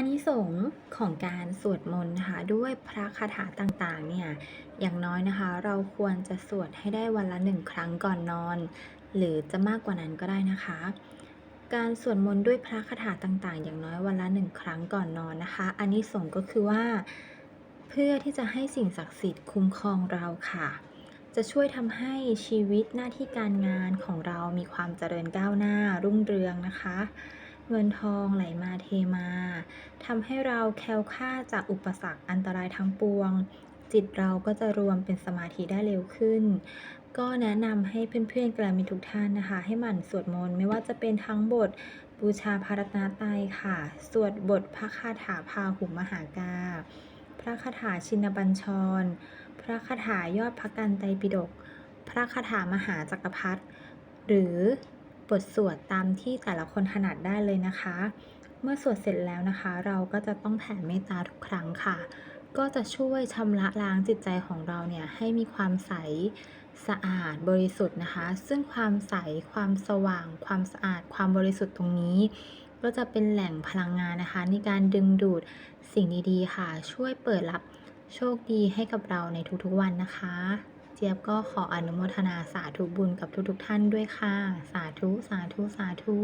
อานิสงส์ของการสวดมนต์นะคะด้วยพระคาถาต่างๆเนี่ยอย่างน้อยนะคะ เราควรจะสวดให้ได้วันละหนึ่งครั้งก่อนนอน หรือจะมากกว่านั้นก็ได้นะคะ การสวดมนต์ด้วยพระคาถาต่างๆ อย่างน้อยวันละหนึ่งครั้งก่อนนอนนะคะอานิสงส์ก็คือว่า เพื่อที่จะให้สิ่งศักดิ์สิทธิ์คุ้มครองเราค่ะ จะช่วยทำให้ชีวิตหน้าที่การงานของเรามีความเจริญก้าวหน้ารุ่งเรืองนะคะ เงินทองไหลมาเทมาทำให้เราแคล้วคลาดจากอุปสรรคอันตรายทั้งปวง จิตเราก็จะรวมเป็นสมาธิได้เร็วขึ้น ก็แนะนำให้เพื่อนๆกลามิทุกท่านนะคะ ให้หมั่นสวดมนต์ไม่ว่าจะเป็นทั้งบทบูชาพระรัตนตรัยค่ะ สวดบทพระคาถาพาหุมหากา พระคาถาชินบัญชร พระคาถายอดพระกันไตรปิฎกพระคาถามหาจักรพรรดิหรือ บทสวดตามที่แต่ละคนถนัดได้เลยนะคะ เมื่อสวดเสร็จแล้วนะคะ เราก็จะต้องแผ่เมตตาทุกครั้งค่ะ ก็จะช่วยชำระล้างจิตใจของเราเนี่ยให้มีความใสสะอาดบริสุทธิ์นะคะ ซึ่งความใส ความสว่าง ความสะอาด ความบริสุทธิ์ตรงนี้ ก็จะเป็นแหล่งพลังงานนะคะ ในการดึงดูดสิ่งดีๆ ค่ะ ช่วยเปิดรับโชคดีให้กับเราในทุกๆวันนะคะ เจี๊ยบก็ขออนุโมทนาสาธุบุญกับทุกๆท่านด้วยค่ะ สาธุ สาธุ สาธุ